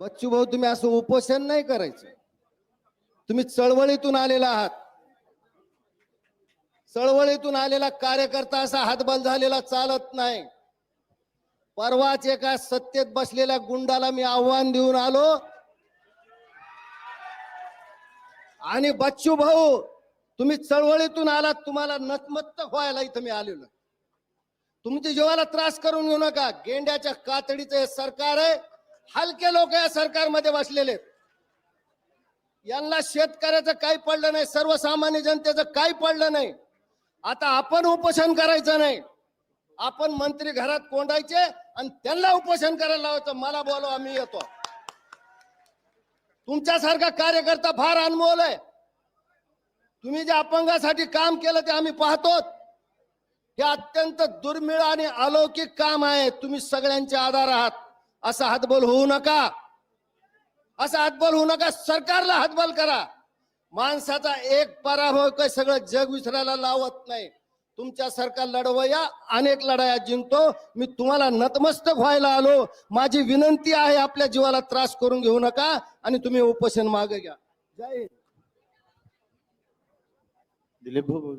बच्चू भाऊ तुम्ही असं उपोषण नाही करायचं. तुम्ही चळवळीतून आलेला आहात. चळवळीतून आलेला कार्यकर्ता असा हातबल झालेला चालत नाही. परवाच एका सत्तेत बसलेल्या गुंडाला मी आव्हान देऊन आलो. आणि बच्चू भाऊ तुम्ही चळवळीतून आलात तुम्हाला नतमत्तक व्हायला इथं मी आलेलो. तुमच्या जीवाला त्रास करून घेऊ नका. गेंड्याच्या कातडीचं हे सरकार आहे. हलके लोक या सरकारमध्ये बसलेले यांना शेतकऱ्याचं काही पडलं नाही सर्वसामान्य जनतेचं काही पडलं नाही. आता आपण उपोषण करायचं नाही. आपण मंत्री घरात कोंडायचे आणि त्यांना उपोषण करायला लावायचं. मला बोलवा आम्ही येतो. तुमच्यासारखा कार्यकर्ता फार अनमोल आहे. तुम्ही जे अपंगासाठी काम केलं ते आम्ही पाहतो हे अत्यंत दुर्मिळ आणि अलौकिक काम आहे. तुम्ही सगळ्यांचे आधार आहात. असा हातबल होऊ नका. असा हातबल होऊ नका. सरकारला हातबल करा. माणसाचा एक पराभव काय सगळं जग विसरायला लावत नाही. तुमच्या सरकार लढवया अनेक लढाया जिंकतो. मी तुम्हाला नतमस्तक व्हायला आलो. माझी विनंती आहे आपल्या जीवाला त्रास करून घेऊ नका आणि तुम्ही उपोषण मागे घ्या. जय दिलीप भाऊ